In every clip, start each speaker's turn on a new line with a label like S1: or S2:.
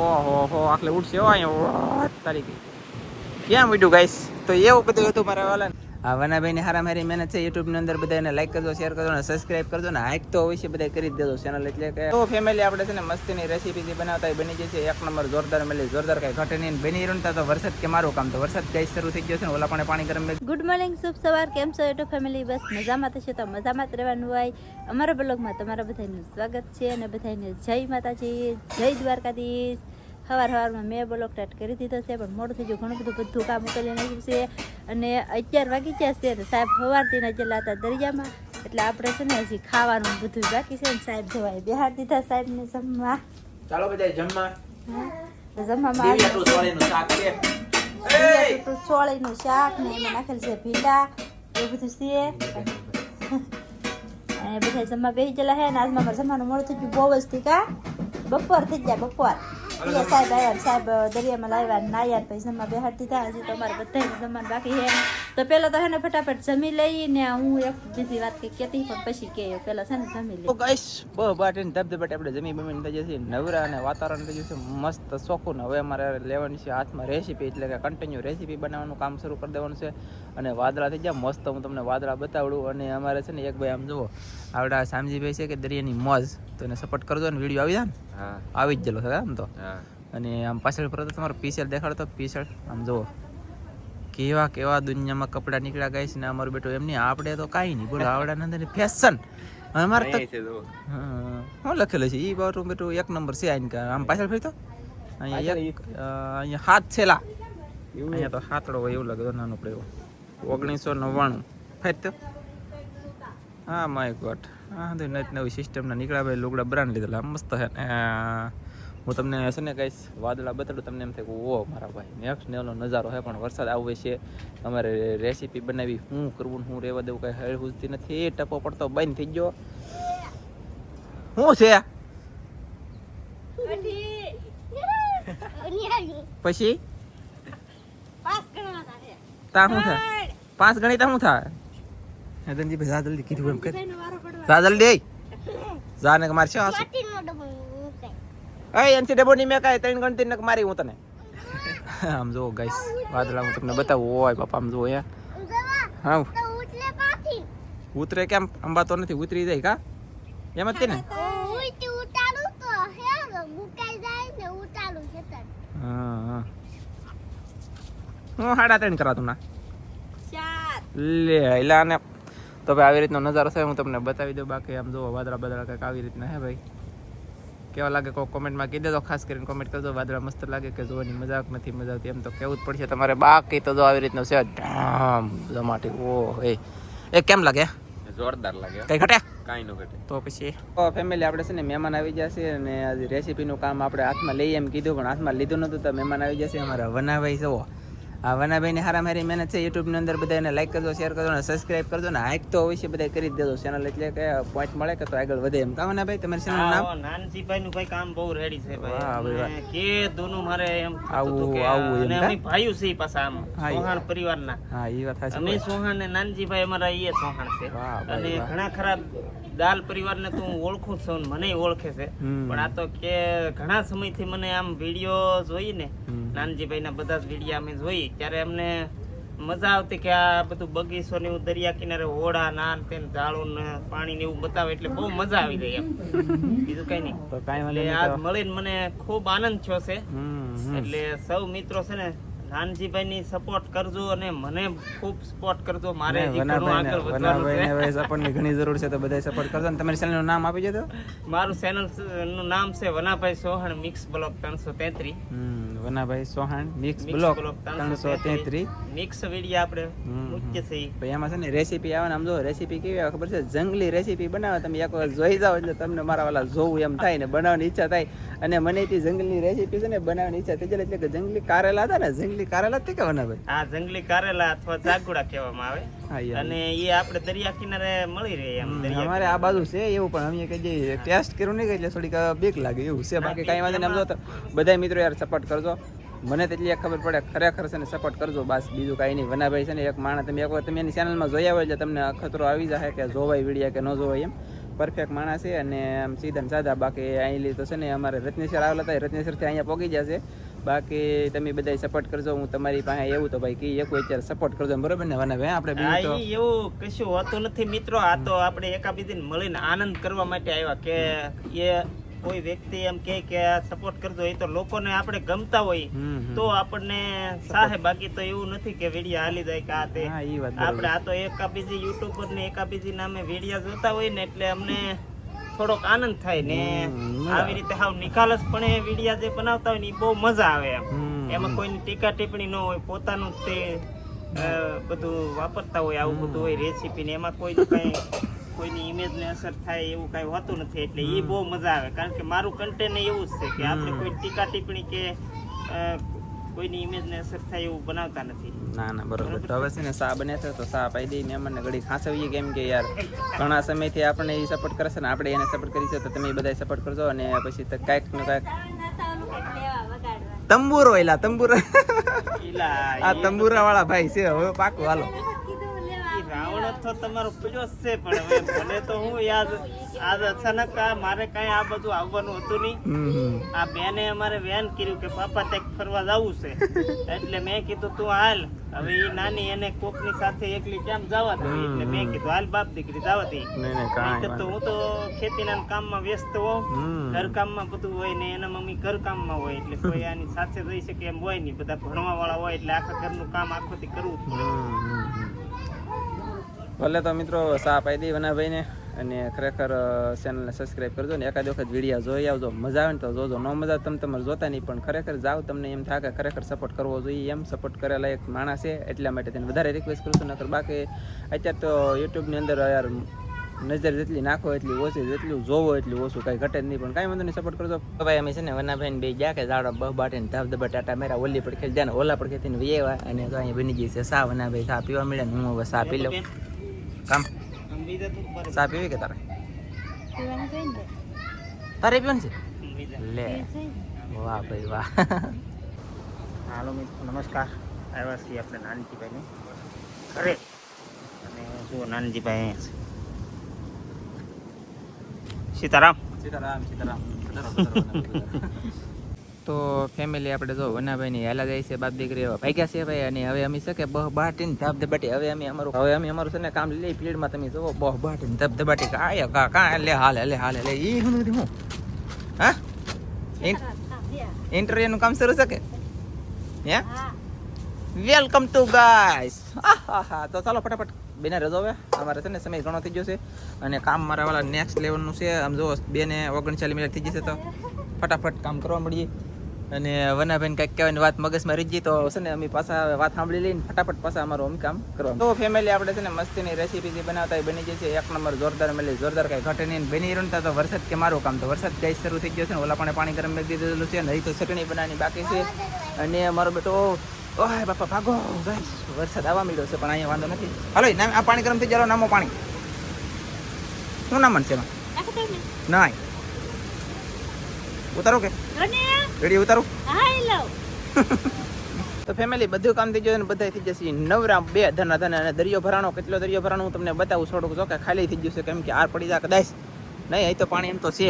S1: ઓહો હો આટલે ઉઠશે અહીંયા તારીખે ક્યાં મીઠું ગાઈસ તો એવું બધું હતું મારા વાલા આ વનાભાઈ ની હારા મારી મહેનત છે યુટ્યુબની અંદર બધા એને લાઈક કરજો શેર કરજો અને સબસ્ક્રાઇબ કરજો ને હાઈક તો અવશ્ય બધા કરી દેજો ચેનલ એટલે કે તો ફેમિલી આપણે છે ને મસ્તીની રેસીપી જે બનાવતા બની જશે એક નંબર જોરદાર મળી, જોરદાર કઈ ઘટે નહીં. બની ને તો વરસાદ કે મારું કામ તો વરસાદ કઈ શરૂ થઈ ગયો છે ઓલા પણ પાણી ગરમ
S2: ગુડ મોર્નિંગ શુભ સવાર. કેમ છો યુટ્યુબ ફેમિલી બસ મજામાં થશે તો મજામાં જ રહેવાનું હોય. અમારા બ્લોગમાં તમારા બધાનું સ્વાગત છે અને બધાને જય માતાજી, જય દ્વારકાધીશ. સવાર સવારમાં મેં બ્લોક સ્ટાર્ટ કરી દીધો છે પણ મોડું થઈ ગયું. ઘણું બધું બધું કામ ઉકેલી નાખ્યું છે. અને અગિયાર વાગી ગયા છે અને સાહેબ સવારથી ને ગયેલા હતા દરિયામાં. એટલે આપણે છે ને હજી ખાવાનું બધું બાકી છે ને સાહેબ જવાય. બિહાર દીધા સાહેબને જમવા.
S1: ચાલો બધા જમવા.
S2: હા. જમવામાં ચોળીનું શાક ને એમાં નાખેલ છે ભીંડા. એવું બધું છે. અને બધા જમવા બેસી ગયેલા છે ને આજમાં જમવાનું મોડું થઈ ગયું બહુ જ થી કા બપોર થઈ ગયા બપોર. એ સાહેબ આવ્યા સાહેબ દરિયામાં લાવ્યા નાયા પછી જમવા બેહાડી દીધા હજી તો અમારે બધાને જમવાનું બાકી છે. તો પેલા તો હે ને ફટાફટ જમી લઈ ને હું એક બીજી વાત કઈ કેતી પણ પછી કે પેલા છે ને જમી લઈ
S1: ગાઈસ બહુ બાટીને ધબધબાટી આપણે જમી બમીને થઈ જશે. નવરા અને વાતાવરણ થઈ જશે. મસ્ત ચોખ્ખું ને હવે અમારે લેવાની છે હાથમાં રેસીપી એટલે કે કન્ટિન્યુ રેસીપી બનાવવાનું કામ શરૂ કરી દેવાનું છે. અને વાદળા થઈ ગયા. મસ્ત હું તમને વાદળા બતાવડું અને અમારે છે ને એક ભાઈ આમ જુઓ આવડા શામજીભાઈ છે કે દરિયાની મોજ. તો એને સપોર્ટ કરજો ને વીડિયો આવી જાય ને આવી જ ગયેલો છે આમ તો. અને આમ પાછળ પર તમારો પીસેલ દેખાડતો. પીસેલ આમ જુઓ. કેવા કેવા દુનિયામાં કપડાં નીકળ્યા ગાઈસ ને અમારું બેટો એમ નહીં આપણે તો કાંઈ નહીં બોલો આવડા અંદર ફેશન અમારે તો શું લખેલું છે એ બારું બેઠું એક નંબર છે આઈને આમ પાછળ ફરી તો? અહીંયા એક અહીંયા હાથ છેલા અહીંયા તો હાથડો હોય એવું લાગે નાનું પડે એવો. ઓગણીસો નવ્વાણું. ફેર હા માય ગોટ હા તો નવી સિસ્ટમના નીકળ્યા ભાઈ લુગડા બ્રાન્ડ લીધેલા. મસ્ત હે ને. હું તમને હશે ને કહીશ વાદળા બતાડું તમને એમ થાય કે ઓ મારા ભાઈ નેક્સ્ટ લેવલનો નજારો હે પણ વરસાદ આવે છે. અમારે રેસીપી બનાવી શું કરવું હું શું રહેવા દેવું કાંઈ હળ હુજતી નથી. એ ટપો પડતો બંધ થઈ ગયો. શું છે? પછી? તા શું થાય? પાંચ ગણિત શું થાય? હેદનજી ભાઈ જા જલ્દી કીધું એમ કર. જા જલ્દી જા ને માર છે આસુ એ એનસી ડબો ની મેં કાંઈ, ત્રણ ગણતી નક મારી હું તને. આમ જો ગાઈસ વાદળા હું તમને બતાવું. ઓય બાપા, આમ જો અહીંયા. હા ઉતરે કેમ? અંબા તો નથી, ઉતરી જાય કા? એમ જ ને? હા હા. હું સાડા ત્રણ કરાતું ના? લે એટલે આને તો ભાઈ આવી રીતનો નજારો છે, હું તમને બતાવી દઉં બાકી. આમ જો વાદળા બદળા કંઈક આવી રીતના હે ભાઈ. કેવા લાગે કોઈ કોમેન્ટમાં કહી દેજો ખાસ કરીને કોમેન્ટ કરજો. વાદળા મસ્ત લાગે કે જોવાની મજાક નથી મજા આવતી એમ તો કેવું જ પડશે. તમારે બાકી તો જો આવી રીતનું છે. ધામ જમાટી. ઓ એ એ કેમ લાગે?
S3: જોરદાર લાગે.
S1: કઈ ઘટે?
S3: કાંઈ નો ઘટે.
S1: તો પછી? ફેમિલી આપણે છે ને મહેમાન આવી જશે અને આજે રેસીપીનું કામ આપણે હાથમાં લઈએ એમ કીધું પણ હાથમાં લીધું નહોતું તો મહેમાન આવી જશે અમારા વનાભાઈ જુઓ. આ વનાભાઈની હારા મારી મહેનત છે યુટ્યુબની અંદર બધા એને લાઈક કરજો શેર કરજો અને સબસ્ક્રાઈબ કરજો ને હાઈક તો અવશ્ય બધા કરી દેજો ચેનલ એટલે કે પોઈન્ટ મળે કે તો આગળ વધે એમ. કા વનાભાઈ તમારી ચેનલ નામ?
S4: નાનજીભાઈ નું ભાઈ કામ બહુ રેડી છે
S1: ભાઈ.
S4: કે દોનું મારે એમ
S1: આવું- આવું
S4: અને અમે ભાઈઓ છે પાછા આમ. સોહાણ પરિવારના.
S1: હા એ વાત
S4: અમે સોહાણ ને નાનજીભાઈ અમારા એ સોહાણ છે. અને ઘણા ખરા દાલ પરિવારને તો હું ઓળખું છું મને ઓળખે છે. પણ આ તો કે ઘણા સમયથી મને આમ વીડિયો જોઈ ને નાનજીભાઈ ના બધા જ વીડિયો અમે જોઈ ત્યારે અમને મજા આવતી કે આ બધું બગીચો ને એવું દરિયા કિનારે હોડા નાન તેન ઝાડો ને પાણી ને એવું બતાવે એટલે બહુ મજા આવી જાય એમ. બીજું કઈ નહીં.
S1: તો કાંઈ
S4: આજ મળીને મને ખૂબ આનંદ થયો છે. એટલે સૌ મિત્રો છે ને નાનજીભાઈ ની સપોર્ટ કરજો અને મને ખૂબ સપોર્ટ કરજો. મારે
S1: વનાભાઈને સપોર્ટની ઘણી જરૂર છે તો બધા સપોર્ટ કરજો અને તમારી ચેનલનું નામ આપી દેજો.
S4: મારું ચેનલનું નામ છે વનાભાઈ સોહણ મિક્સ બ્લોક ત્રણસો તેત્રીસ
S1: વનાભાઈ સોહાણ મિક્સ બ્લોક ત્રણસો તેત્રીસ.
S4: મિક્સ વીડિયો આપણે મુખ્ય છે
S1: ભાઈ એમાં છે ને રેસીપી આવે ને આમ જો રેસીપી કેવી આવે ખબર છે? જંગલી રેસીપી બનાવે. તમે એક વખત જોઈ જાઓ એટલે તમને મારા વાલા જોવું એમ થાય ને બનાવવાની ઈચ્છા થાય. અને મને તે જંગલની રેસીપી છે ને બનાવવાની ઈચ્છા થઈ જાય એટલે કે જંગલી કારેલા હતા ને જંગલી કારેલા તે કે વનાભાઈ
S4: આ જંગલી કારેલા અથવા જાગુડા કહેવામાં આવે.
S1: હા.
S4: અને એ આપણે દરિયા કિનારે મળી રહે એમ
S1: અમારે આ બાજુ છે એવું પણ અમે કઈ જે ટેસ્ટ કર્યું નહીં એટલે થોડીક બીક લાગે એવું છે. બાકી કાંઈ વાંધો નહીં આમ તો બધા મિત્રો યાર સપોર્ટ કરજો. મને તેટલી એક ખબર પડે ખરેખર છે ને સપોર્ટ કરજો બસ બીજું કાંઈ નહીં. વનાભાઈ છે ને એક માણસ તમે એક વાર તમે એની ચેનલમાં જોયા હોય એટલે તમને અખતરો આવી જાય કે જોવાય વિડીયા કે ન જોવાય એમ. પરફેક્ટ માણસ છે અને આમ સીધા સાદા. બાકી અહીં તો છે ને અમારે રત્નેશ્વર આવેલા હતા રત્નેશ્વરથી અહીંયા પહોંચી જશે બાકી તમે બધા સપોર્ટ કરજો હું તમારી પાસે એવું તો ભાઈ કે એક અત્યારે સપોર્ટ કરજો બરોબર ને વના ભાઈ આપણે બીજું તો
S4: એવું કશું હોતું નથી મિત્રો આ તો આપણે એકાબીજીને મળીને આનંદ કરવા માટે આવ્યા કે એ કોઈ વ્યક્તિ એમ કે કે સપોર્ટ કરજો એ તો લોકોને આપણે ગમતા હોય. તો આપણને સાહે બાકી તો એવું નથી કે વીડિયો હાલી જાય કે આ તે. આપણે આ તો એકાબીજી યુટ્યુબર ને એકાબીજી નામે વીડિયો જોતા હોય ને એટલે અમને થોડોક આનંદ થાય ને આવી રીતે હાવ નિખાલસ પણ એ વીડિયો જે બનાવતા હોય ને બહુ મજા આવે એમ. એમાં કોઈની ટીકા ટિપ્પણી ન હોય પોતાનું તે બધું વાપરતા હોય આવું બધું હોય રેસીપી ને એમાં કોઈ કઈ કોઈની ઇમેજ ને અસર થાય એવું કઈ હોતું નથી એટલે એ બહુ મજા આવે. કારણ કે મારું કન્ટેન્ટ એવું જ છે કે આપણે કોઈ ટીકા ટિપ્પણી કે કોઈની ઇમેજને અસર થાય એવું બનાવતા નથી.
S1: ના ના બરોબર. તો હવે છે ને સા બને છે તો સા પાઈ દઈ મહેમાનને ઘડી ખાંસવીએ કેમ કે યાર ઘણા સમયથી આપણે એ સપોર્ટ કરશે ને આપણે એને સપોર્ટ કરી છે તો તમે બધા સપોર્ટ કરજો અને પછી તો કાંઈક ને કાંઈક તંબુરો એલા તંબુરા. આ તંબુરા વાળા ભાઈ છે હવે પાકું હાલો.
S4: રાવણ તો તમારો પૂજો છે પણ હવે મને તો હું યાદ આજ અચાનક મારે કઈ આ બધું આવવાનું હતું નહીં. આ બેને અમારે વેન કર્યું કે પાપા ત્યાં ફરવા જવું છે. એટલે મેં કીધું તું હાલ. હવે એ નાની એને કોકની સાથે એકલી કેમ જવા દે? એટલે મેં કીધું હાલ બાપ દીકરી જવા દે. તો હું તો ખેતીના કામમાં વ્યસ્ત હોઉં
S1: ઘરકામમાં
S4: ઘર કામમાં બધું હોય ને એના મમ્મી ઘર કામમાં હોય એટલે કોઈ આની સાથે રહી શકે એમ હોય નહીં. બધા ભણવા વાળા હોય એટલે આખા ઘરનું કામ આખોથી કરવું જ પડે.
S1: ભલે તો મિત્રો સા પાઈ દઈ વનાભાઈને અને ખરેખર ચેનલને સબસ્ક્રાઈબ કરજો ને એકાદ વખત વિડીયા જોઈ આવજો. મજા આવે ને તો જોજો. ન મજા તમે તમારે જોતા નહીં, પણ ખરેખર જાઓ તમને એમ થાય કે ખરેખર સપોર્ટ કરવો જોઈએ. એમ સપોર્ટ કરેલા એક માણસ છે એટલા માટે તેને વધારે રિક્વેસ્ટ કરું છું. નકર બાકી અત્યારે તો યુટ્યુબની અંદર યાર નજર જેટલી નાખો એટલી ઓછી, જેટલું જોવો એટલું ઓછું. કાંઈ ઘટે જ નહીં. પણ કાંઈ વાંધો નહીં સપોર્ટ કરજો. તો ભાઈ અમે છે ને વનાભાઈને બે ગયા કે ઝાડો બહ બાટીને ધબ ધબા ટાટા મેરા ઓલી પર ખેલ જાય ઓલા પર ખેતીને વૈયા અને તો અહીંયા બની ગઈ છે સા. વનાભાઈ સા પીવા મળે ને હું હવે સા પી લઉં. કામ
S4: આમ બીજા તો ઉપર
S1: સા પીવી કે તારે
S2: પીવાનું કઈ ને
S1: તારે પીવાનું છે
S4: બીજા
S1: લે વાહ ભાઈ વાહ
S4: હાલો મિત્રો નમસ્કાર આવ્યા છીએ આપણે નાનજીભાઈને ઘરે અને જુઓ નાનજીભાઈ અહીંયા છે સીતારામ
S1: સીતારામ સીતારામ તો ફેમિલી આપણે જો વનાભાઈની હેલા જાય છે, બાપ દીકરી ભાગ્યા છે ભાઈ, અને હવે અમે છે કે બહ બાટીને ધબ ધબાટી હવે અમે અમારું હવે અમે અમારું છે ને કામ લઈ પીરિયડમાં તમે જોવો બહ બાટીને ધબ ધબાટી કાય કા કા લે હાલે એટલે હાલ એટલે ઈ હું હું? હા? ઇન્ટરવ્યુ નું કામ શરૂ છે કે? હે? વેલકમ ટુ ગાઈસ તો ચાલો ફટાફટ બેને રજો હવે અમારે છે ને સમય ઘણો થઈ ગયો છે. અને કામ મારા વાળા નેક્સ્ટ લેવલનું છે. આમ જો બેને ઓગણચાલીસ મિનિટ થઈ જશે તો ફટાફટ કામ કરવા મળીએ. અને વનાબેન કંઈક કહેવાની વાત મગજમાં રીજી તો છે ને અમે પાછા વાત સાંભળી લઈને ફટાફટ પાછા અમારું અમે કામ કરવા તો ફેમિલી આપણે છે ને મસ્તીની રેસીપી જે બનાવતા બની જશે એક નંબર જોરદાર મળી જોરદાર કાંઈ ઘટે નહીં. બની રહ્યું તો વરસાદ કે મારું કામ તો વરસાદ ગાય શરૂ થઈ ગયો છે ને ઓલા પણ પાણી ગરમ મેળવી દીધેલું છે ને હજી તો ચટણી બનાવવાની બાકી છે. અને મારો બેટો ઓય બાપા ભાગો ગાઈસ. વરસાદ આવવા મળ્યો છે પણ અહીંયા વાંધો નથી. હાલો નામ આ પાણી ગરમ થઈ જાય નામો પાણી. શું નામ છે એમાં નાય. ઉતારો કે? રેડી ઉતારો. તો ફેમિલી બધું કામ થઈ ગયું ને બધા થઈ જશે. નવરા બે ધના ધના અને દરિયો ભરાણો કેટલો દરિયો ભરાણો હું તમને બતાવું થોડુંક. જો કે ખાલી થઈ ગયું છે કેમ કે આર પડી જાય કદાચ. નહીં અહીં તો પાણી એમ તો છે.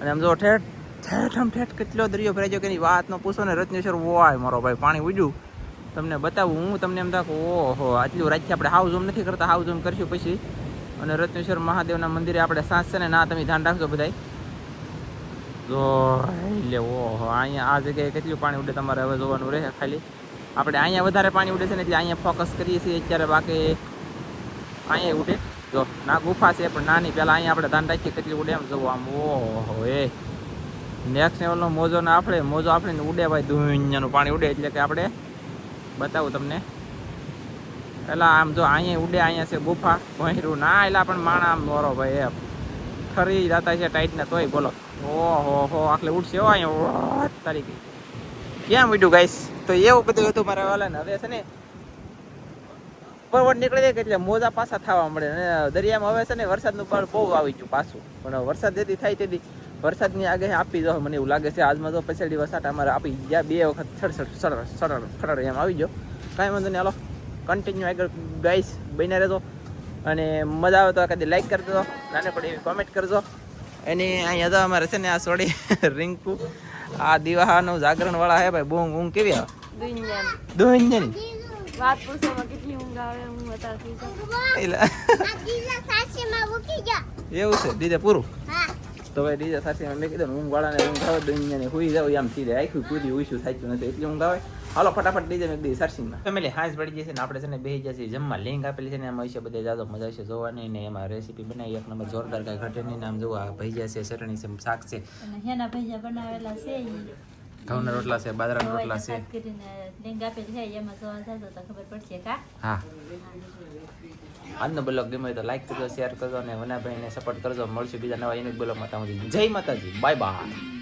S1: અને આમ જો ઠેઠ ઠેઠ આમ ઠેઠ કેટલો દરિયો ભરાઈ ગયો કે એની વાત ન પૂછો ને રત્નેશ્વર વાય મારો ભાઈ પાણી ઉડ્યું. તમને બતાવું હું તમને એમ થાકું ઓહો આટલું રાજ્ય આપણે હાઉ ઝૂમ નથી કરતા હાઉ ઝૂમ કરશું પછી. અને રત્નેશ્વર મહાદેવના મંદિરે આપણે સાંજ છે ને ના તમે ધ્યાન રાખજો બધાય. જો એટલે ઓહો, અહીંયા આ જગ્યાએ કેટલું પાણી ઉડે તમારે હવે જોવાનું રહે ખાલી? આપણે અહીંયા વધારે પાણી ઉડે છે ને એટલે અહીંયા ફોકસ કરીએ છીએ, અત્યારે બાકી અહીંયા ઉડે. જો, ના ગુફા છે, પણ નાની, પહેલાં અહીંયા આપણે ધ્યાન રાખીએ કેટલી ઉડે એમ જોવું આમ, ઓહો, એ. નેક્સ્ટ લેવલનો મોજો ને આપણે, મોજો આપણે ઉડે ભાઈ, દુનિયાનું પાણી ઉડે એટલે કે આપણે બતાવું તમને. પેલા આમ જો અહીંયા ઉડે, અહીંયા છે ગુફા. ભોંયરું ના એટલે પણ માણા આમ નોરો ભાઈ એ ખરી જતા છે ટાઈટના તોય બોલો. ઓહો હો આટલે ઉઠશે હો અહીંયા. ઓહ, તારીખે કેમ ઉડ્યું ગાઈસ તો એવું બધું હતું મારા વાલા ને હવે છે ને પરવડ નીકળી જાય એટલે મોજા પાછા થવા મળે. અને દરિયામાં હવે છે ને વરસાદનું પણ બહુ આવી ગયું પાછું. પણ વરસાદ જેથી થાય તેથી વરસાદની આગાહી આપી દો. મને એવું લાગે છે આજમાં તો પછેડી વરસાદ અમારે આપી ગયા બે વખત. સડસડ સડર સડર સડર એમ આવી ગયો. કાંઈ વાંધો નહીં હાલો. કન્ટિન્યુ આગળ ગાઈસ બન્યા રહેજો. અને મજા આવે તો કદી લાઈક કરજો નાને પડી એવી કોમેન્ટ કરજો. એની અહીંયા તો અમારે છે ને આ સોડી રિંકુ આ દિવાહાનું જાગરણ વાળા હે ભાઈ બહુ ઊંઘ કેવી આવે? દુનિયાની.
S2: વાત પૂછવામાં કેટલી ઊંઘ આવે હું અત્યારથી
S1: એલા. એવું છે ડીજે પૂરું? તો ભાઈ ડીજે સાથે મેં કીધું ઊંઘ વાળાને ઊંઘ આવે દુનિયાને હુઈ જાવ આમ સીધે આખું પૂરી ઉઈશું થાક્યું નથી એટલી ઊંઘ આવે. હાલો ફટાફટ ડીજે મેં દી સરસિંગમાં ફેમિલી હાંસ પડી જશે ને આપણે છે ને બેસી જશે જમવા. લિંક આપેલી છે ને એમાં વિશે બધા જાજો મજા આવશે જોવાની ને એમાં રેસીપી બનાવી. એક નંબર જોરદાર કાંઈ ઘટે નહીં નામ જોવા ભજીયા છે ચટણી છે શાક છે.
S2: હેના ભજીયા બનાવેલા છે
S1: ઘઉંના રોટલા છે બાજરાના રોટલા છે.
S2: લિંક આપેલી છે એમાં જોવા જશો તો ખબર પડશે કા?
S1: હા. આજનો બ્લોગ ગમે તો લાઈક કરજો શેર કરજો અને વનાભાઈને સપોર્ટ કરજો. મળશું બીજા નવા યુનિક બ્લોગમાં ત્યાં જય માતાજી. Bye bye